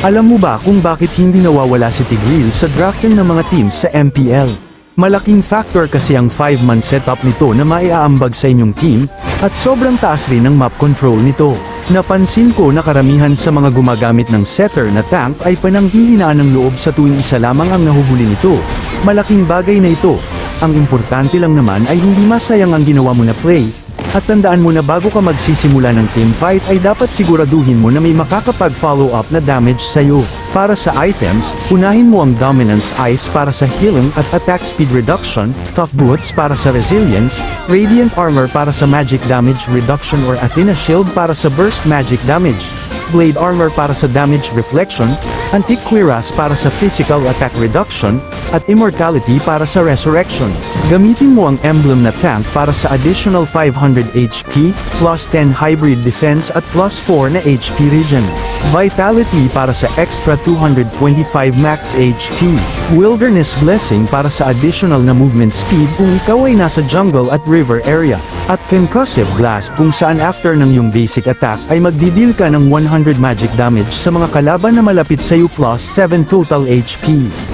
Alam mo ba kung bakit hindi nawawala si Tigreal sa drafting ng mga teams sa MPL? Malaking factor kasi ang 5-man setup nito na maiaambag sa inyong team, at sobrang taas rin ng map control nito. Napansin ko na karamihan sa mga gumagamit ng setter na tank ay pananghihinaan ng loob sa tuwing isa lamang ang nahuhuli nito. Malaking bagay na ito. Ang importante lang naman ay hindi masayang ang ginawa mo na play, at tandaan mo na bago ka magsisimula ng teamfight ay dapat siguraduhin mo na may makakapag-follow up na damage sa'yo. Para sa items, unahin mo ang Dominance Ice para sa healing at attack speed reduction, Tough Boots para sa resilience, Radiant Armor para sa magic damage reduction or Athena Shield para sa burst magic damage, Blade Armor para sa damage reflection, Antique Cuirass para sa physical attack reduction, at Immortality para sa resurrection. Gamitin mo ang emblem na tank para sa additional 500 HP, plus 10 hybrid defense at plus 4 na HP regen. Vitality para sa extra 225 max HP. Wilderness Blessing para sa additional na movement speed kung ikaw ay nasa jungle at river area. At Concussive Blast kung saan after ng iyong basic attack ay magdidil ka ng 100 magic damage sa mga kalaban na malapit sa iyo plus 7 total HP.